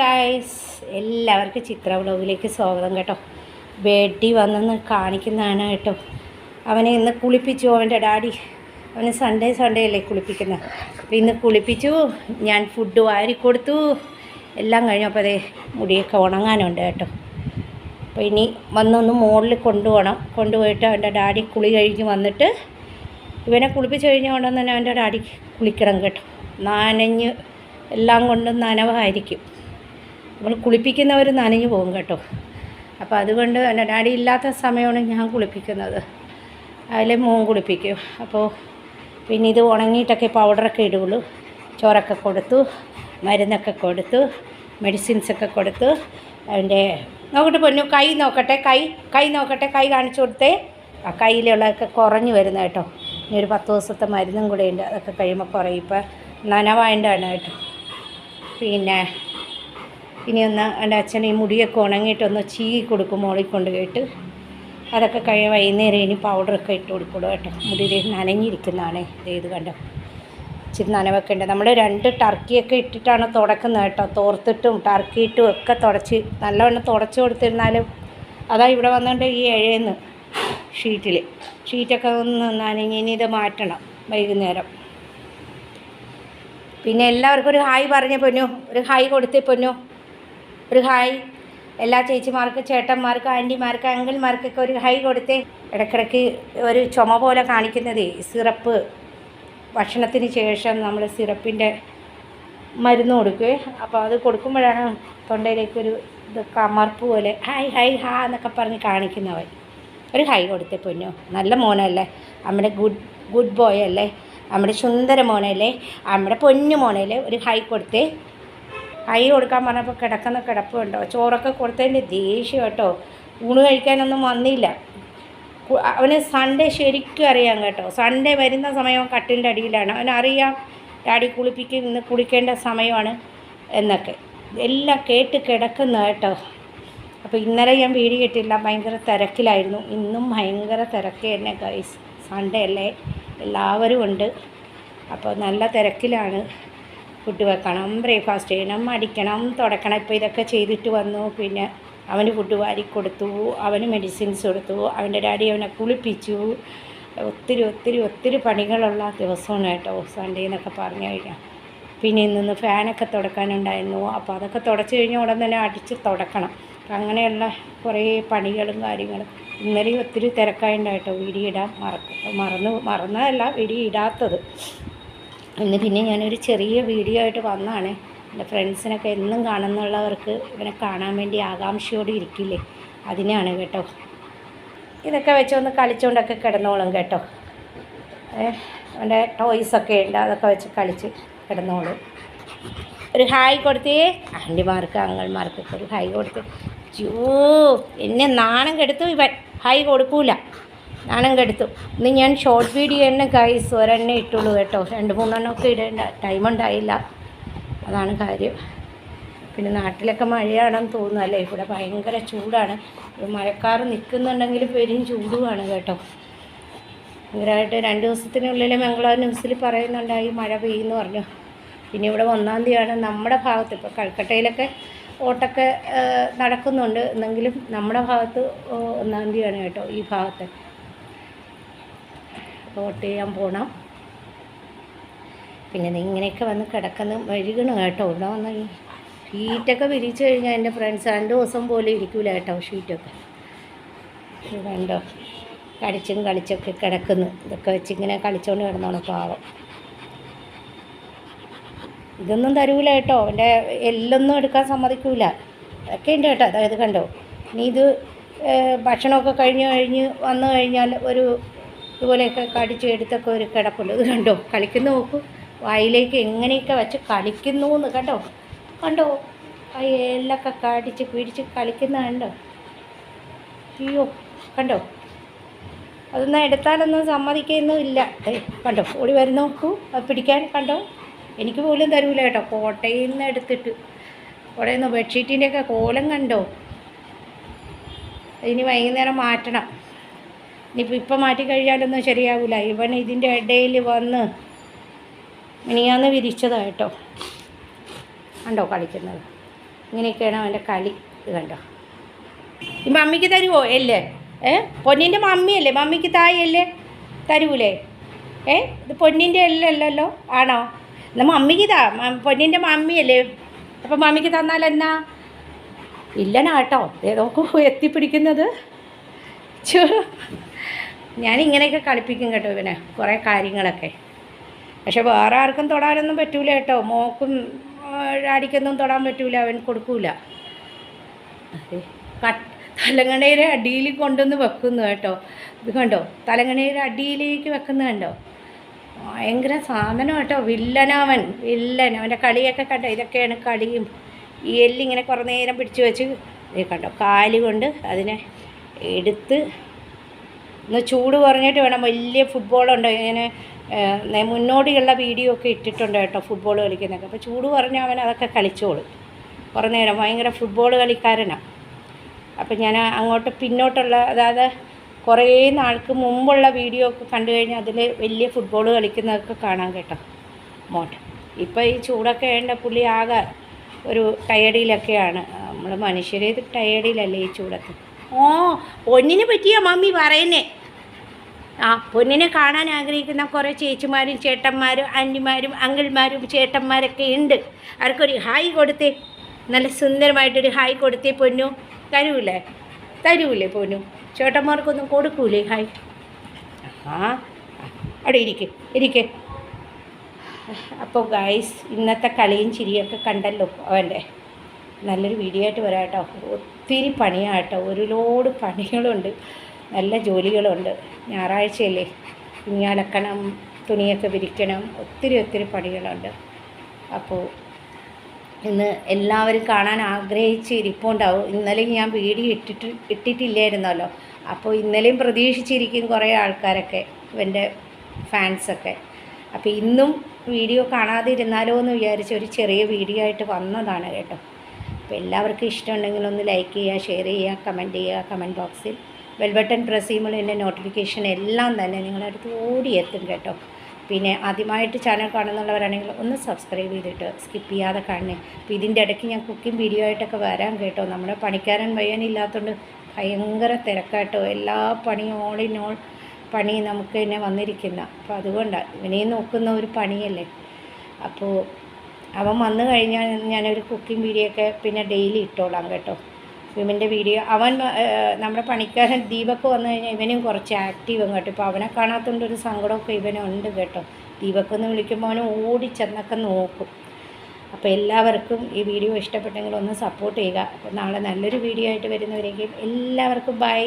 Guys എല്ലാവർക്കും ചിത്ര വ്ളോഗിലേക്ക് സ്വാഗതം കേട്ടോ. ബേട്ടി വന്നെന്ന് കാണിക്കുന്നതാണ് കേട്ടോ. അവനെ ഇന്ന് കുളിപ്പിച്ചു അവന്റെ ഡാഡി. അവന് സൺഡേ സൺഡേ അല്ലേ കുളിപ്പിക്കുന്നത് അപ്പോൾ ഇന്ന് കുളിപ്പിച്ചു ഞാൻ ഫുഡ് വാരി കൊടുത്തു. എല്ലാം കഴിഞ്ഞപ്പോൾ അതേ മുടിയൊക്കെ ഉണങ്ങാനുണ്ട് കേട്ടോ. അപ്പോൾ ഇനി വന്നൊന്ന് മുകളിൽ കൊണ്ടുപോകണം കൊണ്ടുപോയിട്ട് അവന്റെ ഡാഡി കുളി കഴിഞ്ഞ് വന്നിട്ട് ഇവനെ കുളിപ്പിച്ച് കഴിഞ്ഞ തന്നെ അവന്റെ ഡാഡി കുളിക്കണം കേട്ടോ. നനഞ്ഞ് എല്ലാം കൊണ്ടും നനവായിരിക്കും. നമ്മൾ കുളിപ്പിക്കുന്നവർ നനഞ്ഞു പോകും കേട്ടോ. അപ്പോൾ അതുകൊണ്ട് എന്റെ ഡാഡി ഇല്ലാത്ത സമയമാണ് ഞാൻ കുളിപ്പിക്കുന്നത്. അതിൽ മോൻ കുളിപ്പിക്കും. അപ്പോൾ പിന്നെ ഇത് ഉണങ്ങിയിട്ടൊക്കെ പൗഡറൊക്കെ ഇടുകയുള്ളൂ ചോറൊക്കെ കൊടുത്തു മരുന്നൊക്കെ കൊടുത്തു മെഡിസിൻസൊക്കെ കൊടുത്തു. അതിന്റെ നോക്കട്ടെ പൊന്നു കൈ നോക്കട്ടെ കൈ കൈ നോക്കട്ടെ കൈ കാണിച്ചു കൊടുത്തേ. ആ കയ്യിലുള്ളതൊക്കെ കുറഞ്ഞു വരുന്ന കേട്ടോ. ഇനി ഒരു പത്ത് ദിവസത്തെ മരുന്നും കൂടെ ഉണ്ട്. അതൊക്കെ കഴിയുമ്പോൾ കുറയും. ഇപ്പം നനവായതാണ് കേട്ടോ. പിന്നെ ഇനി ഒന്ന് എന്റെ അച്ഛൻ ഈ മുടിയൊക്കെ ഉണങ്ങിയിട്ടൊന്ന് ചീകി കൊടുക്കും മോളിൽ കൊണ്ട് കേട്ട്. അതൊക്കെ കഴിയ വൈകുന്നേരം ഇനി പൗഡറൊക്കെ ഇട്ട് കൊടുക്കുള്ളൂ കേട്ടോ. മുടിയിൽ നനഞ്ഞിരിക്കുന്നതാണ്. ഇത് കണ്ടോ? ഇച്ചിരി നനവൊക്കെ ഉണ്ട്. നമ്മൾ രണ്ട് ടർക്കിയൊക്കെ ഇട്ടിട്ടാണ് തുടക്കുന്നത് കേട്ടോ. തോർത്തിട്ടും ടർക്കിയിട്ടും ഒക്കെ തുടച്ച് നല്ലവണ്ണം തുടച്ച് കൊടുത്തിരുന്നാലും അതാ ഇവിടെ വന്നുകൊണ്ട് ഈ ഇഴയെന്ന് ഷീറ്റിൽ ഷീറ്റൊക്കെ ഒന്ന് നനഞ്ഞ് ഇനി ഇത് മാറ്റണം വൈകുന്നേരം. പിന്നെ എല്ലാവർക്കും ഒരു ഹായ് പറഞ്ഞ പൊന്നു. ഒരു ഹായ് കൊടുത്തേ പൊന്നു. ഒരു ഹായ് എല്ലാ ചേച്ചിമാർക്കും ചേട്ടന്മാർക്കും ആന്റിമാർക്കും അങ്കിൾമാർക്കൊക്കെ ഒരു ഹൈ കൊടുത്തേ. ഇടയ്ക്കിടയ്ക്ക് ഒരു ചുമ പോലെ കാണിക്കുന്നതേ സിറപ്പ്. ഭക്ഷണത്തിന് ശേഷം നമ്മൾ സിറപ്പിന്റെ മരുന്ന് കൊടുക്കുവേ. അപ്പോൾ അത് കൊടുക്കുമ്പോഴാണ് തൊണ്ടയിലേക്കൊരു ഇത് കമർപ്പ് പോലെ ഹായ് ഹായ് ഹാ എന്നൊക്കെ പറഞ്ഞ് കാണിക്കുന്നവൻ. ഒരു ഹൈ കൊടുത്തേ പൊന്നു. നല്ല മോനല്ലേ. നമ്മുടെ ഗുഡ് ഗുഡ് ബോയ് അല്ലേ. നമ്മുടെ സുന്ദര മോനല്ലേ. നമ്മുടെ പൊന്നു മോനല്ലേ. ഒരു ഹൈ കൊടുത്തേ. ഹൈ കൊടുക്കാൻ പറഞ്ഞപ്പോൾ കിടക്കുന്ന കിടപ്പ് കണ്ടോ? ചോറൊക്കെ കൊടുത്തതിന്റെ ദേഷ്യം കേട്ടോ. ഊണ് കഴിക്കാനൊന്നും വന്നില്ല. കു- അവന് സൺഡേ ശരിക്കും അറിയാം കേട്ടോ. സൺഡേ വരുന്ന സമയം കട്ടിന്റെ അടിയിലാണ്. അവനറിയാം ഡാഡി കുളിപ്പിക്കും ഇന്ന് കുളിക്കേണ്ട സമയമാണ് എന്നൊക്കെ. എല്ലാം കേട്ട് കിടക്കുന്ന കേട്ടോ. അപ്പോൾ ഇന്നലെ ഞാൻ വീട് കിട്ടില്ല ഭയങ്കര തിരക്കിലായിരുന്നു. ഇന്നും ഭയങ്കര തിരക്ക് തന്നെ ഗൈസ് സൺഡേ അല്ലേ? എല്ലാവരും ഉണ്ട്. അപ്പോൾ നല്ല തിരക്കിലാണ്. ഫുഡ് വെക്കണം ബ്രേക്ക്ഫാസ്റ്റ് ചെയ്യണം അടിക്കണം തുടക്കണം. ഇപ്പോൾ ഇതൊക്കെ ചെയ്തിട്ട് വന്നു. പിന്നെ അവന് ഫുഡ് വാരി കൊടുത്തു അവന് മെഡിസിൻസ് കൊടുത്തു അവന്റെ ഡാഡി അവനെ കുളിപ്പിച്ചു. ഒത്തിരി ഒത്തിരി ഒത്തിരി പണികളുള്ള ദിവസമാണ് കേട്ടോ സൺഡേ എന്നൊക്കെ പറഞ്ഞു കഴിഞ്ഞാൽ. പിന്നെ ഇന്ന് ഫാനൊക്കെ തുടക്കാനുണ്ടായിരുന്നു. അപ്പോൾ അതൊക്കെ തുടച്ചു കഴിഞ്ഞ ഉടൻ തന്നെ അടിച്ച് തുടക്കണം. അങ്ങനെയുള്ള കുറേ പണികളും കാര്യങ്ങളും ഇന്നലെയും ഒത്തിരി തിരക്കായിട്ടുണ്ടായിട്ടോ വീഡിയോ മറക്കും മറന്നു മറന്നതല്ല വീഡിയോ ഇന്ന് പിന്നെ ഞാനൊരു ചെറിയ വീഡിയോ ആയിട്ട് വന്നതാണ്. എന്റെ ഫ്രണ്ട്സിനൊക്കെ എന്നും കാണുന്നുള്ളവർക്ക് ഇവനെ കാണാൻ വേണ്ടി ആകാംക്ഷയോടെ ഇരിക്കില്ലേ? അതിനാണ് കേട്ടോ. ഇതൊക്കെ വെച്ചൊന്ന് കളിച്ചുകൊണ്ടൊക്കെ കിടന്നോളും കേട്ടോ. അവന്റെ ടോയ്സൊക്കെ ഉണ്ട് അതൊക്കെ വെച്ച് കളിച്ച് കിടന്നോളും. ഒരു ഹായ് കൊടുത്തേ. ആന്റിമാർക്ക് അങ്കിൾമാർക്കൊക്കെ ഒരു ഹായ് കൊടുത്ത്. ജോ എന്നെ നാണം കെടുത്തു ഇവൻ. ഹായ് കൊടുക്കൂല. നാണം എടുത്തു ഇന്ന് ഞാൻ ഷോർട്ട് വീഡിയോ തന്നെ ഗൈസ് ഒരെണ്ണേ ഇട്ടുള്ളൂ കേട്ടോ. രണ്ട് മൂന്നെണ്ണമൊക്കെ ഇടേണ്ട ടൈം ഉണ്ടായില്ല. അതാണ് കാര്യം. പിന്നെ നാട്ടിലൊക്കെ മഴയാണെന്ന് തോന്നുന്നു അല്ലേ? ഇവിടെ ഭയങ്കര ചൂടാണ്. മഴക്കാർ നിൽക്കുന്നുണ്ടെങ്കിൽ പേരും ചൂടുമാണ് കേട്ടോ. ഭയങ്കരമായിട്ട് രണ്ട് ദിവസത്തിനുള്ളിൽ മംഗളൂർ ന്യൂസിൽ പറയുന്നുണ്ടായി മഴ പെയ്യുമെന്ന് പറഞ്ഞു. പിന്നെ ഇവിടെ ഒന്നാം തീയതിയാണ് നമ്മുടെ ഭാഗത്ത്. ഇപ്പോൾ കൽക്കട്ടയിലൊക്കെ ഓട്ടൊക്കെ നടക്കുന്നുണ്ട്. എന്നെങ്കിലും നമ്മുടെ ഭാഗത്ത് ഒന്നാം തീയതിയാണ് കേട്ടോ ഈ ഭാഗത്ത്. വോട്ട് ചെയ്യാൻ പോകണം പിന്നെ ഇങ്ങനെയൊക്കെ വന്ന് കിടക്കുന്ന വഴുകണം കേട്ടോ. ഇവിടെ വന്ന് ഷീറ്റൊക്കെ വിരിച്ചു കഴിഞ്ഞാൽ എന്റെ ഫ്രണ്ട്സ് രണ്ട് ദിവസം പോലെ ഇരിക്കൂല കേട്ടോ ഷീറ്റൊക്കെ. കണ്ടോ? കടിച്ചും കളിച്ചൊക്കെ കിടക്കുന്നു. ഇതൊക്കെ വെച്ചിങ്ങനെ കളിച്ചോണ്ട് കിടന്നോണം പാവം. ഇതൊന്നും തരൂല കേട്ടോ. അവന്റെ എല്ലൊന്നും എടുക്കാൻ സമ്മതിക്കൂല. അതൊക്കെ ഉണ്ട് കേട്ടോ. അതായത് കണ്ടോ? ഇനി ഇത് ഭക്ഷണമൊക്കെ കഴിഞ്ഞ് കഴിഞ്ഞ് വന്നു കഴിഞ്ഞാൽ ഒരു ഇതുപോലെയൊക്കെ കടിച്ചു എടുത്തൊക്കെ ഒരു കിടപ്പുണ്ട്. ഇത് കണ്ടോ? കളിക്കുന്ന നോക്കൂ. വായിലേക്ക് എങ്ങനെയൊക്കെ വെച്ച് കളിക്കുന്നു എന്ന് കണ്ടോ? കണ്ടോ? ആ എല്ലൊക്കെ കടിച്ച് പിടിച്ച് കളിക്കുന്ന കണ്ടോ? അയ്യോ കണ്ടോ? അതൊന്നും എടുത്താലൊന്നും സമ്മതിക്കുന്നു ഇല്ല. കണ്ടോ? ഓടി വരുന്ന നോക്കൂ. അത് പിടിക്കാൻ കണ്ടോ? എനിക്ക് പോലും തരൂല കേട്ടോ. കോട്ടയിൽ നിന്ന് എടുത്തിട്ട്. കോട്ടയിൽ നിന്ന് ബെഡ്ഷീറ്റിന്റെയൊക്കെ കോലം കണ്ടോ? ഇനി വൈകുന്നേരം മാറ്റണം. ഇനിയിപ്പോൾ ഇപ്പം മാറ്റി കഴിഞ്ഞാലൊന്നും ശരിയാവില്ല ഇവൻ ഇതിന്റെ ഇടയിൽ വന്ന് മിനിയാന്ന് വിരിച്ചതാണ് കേട്ടോ. കണ്ടോ കളിക്കുന്നത്? ഇങ്ങനെയൊക്കെയാണ് അവന്റെ കളി. കണ്ടോ? ഈ മമ്മിക്ക് തരുമോ അല്ലേ ഏ? പൊന്നിന്റെ മമ്മിയല്ലേ? മമ്മിക്ക് തായല്ലേ തരൂലേ? ഏ? ഇത് പൊന്നിന്റെ അല്ലല്ലോ ആണോ? എന്നാൽ മമ്മിക്ക് താ. പൊന്നിന്റെ മമ്മിയല്ലേ? അപ്പം മമ്മിക്ക് തന്നാൽ എന്നാ? ഇല്ലനാട്ടോ ഏതൊക്കെ എത്തിപ്പിടിക്കുന്നത്. ചോ ഞാൻ ഇങ്ങനെയൊക്കെ കളിപ്പിക്കും കേട്ടോ ഇവനെ കുറേ കാര്യങ്ങളൊക്കെ. പക്ഷെ വേറെ ആർക്കും തൊടാനൊന്നും പറ്റൂല കേട്ടോ. മോക്കും അടിക്കൊന്നും തൊടാൻ പറ്റൂല അവൻ കൊടുക്കൂല. കട്ട് തലങ്ങണയുടെ അടിയിൽ കൊണ്ടുവന്ന് വെക്കുന്നു കേട്ടോ. ഇത് കണ്ടോ? തലങ്ങണയുടെ അടിയിലേക്ക് വെക്കുന്ന കണ്ടോ? ഭയങ്കര സാധനം കേട്ടോ. വില്ലനവൻ വില്ലൻ. അവന്റെ കളിയൊക്കെ കണ്ടോ? ഇതൊക്കെയാണ് കളിയും. ഈ എല്ലിങ്ങനെ കുറേ നേരം പിടിച്ചു വെച്ച് കണ്ടോ? കാൽ കൊണ്ട് അതിനെ എടുത്ത് ഒന്ന് ചൂട് കുറഞ്ഞിട്ട് വേണം. വലിയ ഫുട്ബോളുണ്ട് ഇങ്ങനെ മുന്നോടിയുള്ള വീഡിയോ ഒക്കെ ഇട്ടിട്ടുണ്ട് കേട്ടോ ഫുട്ബോൾ കളിക്കുന്നതൊക്കെ. അപ്പോൾ ചൂട് കുറഞ്ഞ അവൻ അതൊക്കെ കളിച്ചോളും. കുറേ നേരം ഭയങ്കര ഫുട്ബോൾ കളിക്കാരനാണ് അപ്പം ഞാൻ അങ്ങോട്ട് പിന്നോട്ടുള്ള അതായത് കുറേ നാൾക്ക് മുമ്പുള്ള വീഡിയോ ഒക്കെ കണ്ടു കഴിഞ്ഞാൽ അതിൽ വലിയ ഫുട്ബോൾ കളിക്കുന്നതൊക്കെ കാണാം കേട്ടോ മോട്ട് ഇപ്പോൾ ഈ ചൂടൊക്കെ വേണ്ട പുള്ളി ആകെ ഒരു ടയർഡിലൊക്കെയാണ് നമ്മൾ മനുഷ്യരേത് ടയർഡിലല്ലേ ഈ ചൂടൊക്കെ. ഓ പൊന്നിനെ പറ്റിയാ മമ്മി പറയുന്നേ. ആ പൊന്നിനെ കാണാൻ ആഗ്രഹിക്കുന്ന കുറേ ചേച്ചിമാരും ചേട്ടന്മാരും അന്യമാരും അങ്കിൾമാരും ചേട്ടന്മാരൊക്കെ ഉണ്ട്. അവർക്കൊരു ഹായ് കൊടുത്തേ. നല്ല സുന്ദരമായിട്ടൊരു ഹായ് കൊടുത്തേ പൊന്നു. തരൂലേ? തരൂലേ പൊന്നു. ചേട്ടന്മാർക്കൊന്നും കൊടുക്കൂലേ? ഹായ്. ആ അവിടെ ഇരിക്കേ ഇരിക്കേ. അപ്പോൾ ഗായ്സ് ഇന്നത്തെ കളിയും ചിരിയൊക്കെ കണ്ടല്ലോ അവന്റെ. നല്ലൊരു വീഡിയോ ആയിട്ട് വരാം കേട്ടോ. ഒത്തിരി പണിയാട്ടോ ഒരുപാട് പണികളുണ്ട്. നല്ല ജോലികളുണ്ട്. ഞായറാഴ്ചയല്ലേ? കുഞ്ഞാലക്കണം തുണിയൊക്കെ വിരിക്കണം ഒത്തിരി ഒത്തിരി പണികളുണ്ട്. അപ്പോൾ ഇന്ന് എല്ലാവരും കാണാൻ ആഗ്രഹിച്ച് ഇരിപ്പുണ്ടാവും. ഇന്നലെ ഞാൻ വീഡിയോ ഇട്ടിട്ട് ഇട്ടിട്ടില്ലായിരുന്നല്ലോ. അപ്പോൾ ഇന്നലെയും പ്രതീക്ഷിച്ചിരിക്കും കുറേ ആൾക്കാരൊക്കെ ഇവന്റെ ഫാൻസൊക്കെ. അപ്പോൾ ഇന്നും വീഡിയോ കാണാതിരുന്നാലോ എന്ന് വിചാരിച്ച് ഒരു ചെറിയ വീഡിയോ ആയിട്ട് വന്നതാണ് കേട്ടോ. അപ്പോൾ എല്ലാവർക്കും ഇഷ്ടമുണ്ടെങ്കിൽ ഒന്ന് ലൈക്ക് ചെയ്യുക ഷെയർ ചെയ്യുക കമന്റ് ചെയ്യുക കമന്റ് ബോക്സിൽ ബെൽ ബട്ടൺ പ്രസ് ചെയ്യുമ്പോൾ എന്റെ നോട്ടിഫിക്കേഷൻ എല്ലാം തന്നെ നിങ്ങളുടെ അടുത്ത് എത്തും കേട്ടോ. പിന്നെ ആദ്യമായിട്ട് ചാനൽ കാണുന്നുള്ളവരാണെങ്കിൽ ഒന്ന് സബ്സ്ക്രൈബ് ചെയ്തിട്ട് സ്കിപ്പ് ചെയ്യാതെ കാണണേ. അപ്പോൾ ഇതിന്റെ ഇടയ്ക്ക് ഞാൻ കുക്കിംഗ് വീഡിയോ ആയിട്ടൊക്കെ വരാം കേട്ടോ. നമ്മുടെ പണിക്കാരൻ വയ്യാനില്ലാത്തതുകൊണ്ട് ഭയങ്കര തിരക്കാട്ടോ. എല്ലാ പണിയും ഓൾ ഇൻ ഓൾ പണി നമുക്ക് തന്നെ വന്നിരിക്കുന്ന. അപ്പോൾ അതുകൊണ്ടാണ് ഇവനെയും നോക്കുന്ന ഒരു പണിയല്ലേ. അപ്പോൾ അവൻ വന്നു കഴിഞ്ഞാൽ ഞാനൊരു കുക്കിംഗ് വീഡിയോ ഒക്കെ പിന്നെ ഡെയിലി ഇട്ടോളാം കേട്ടോ. വിമന്റെ വീഡിയോ. അവൻ നമ്മുടെ പണിക്കാരൻ ദീപക്ക് വന്നു കഴിഞ്ഞാൽ ഇവനും കുറച്ച് ആക്റ്റീവും കേട്ടോ. ഇപ്പോൾ അവനെ കാണാത്തതുകൊണ്ട് ഒരു സങ്കടമൊക്കെ ഇവനുണ്ട് കേട്ടോ. ദീപക്ക് എന്ന് വിളിക്കുമ്പോൾ ഓടി ചെന്നൊക്കെ നോക്കും. അപ്പോൾ എല്ലാവർക്കും ഈ വീഡിയോ ഇഷ്ടപ്പെട്ടെങ്കിൽ ഒന്ന് സപ്പോർട്ട് ചെയ്യുക. അപ്പോൾ നാളെ നല്ലൊരു വീഡിയോ ആയിട്ട് വരുന്നവരെങ്കിൽ എല്ലാവർക്കും ബൈ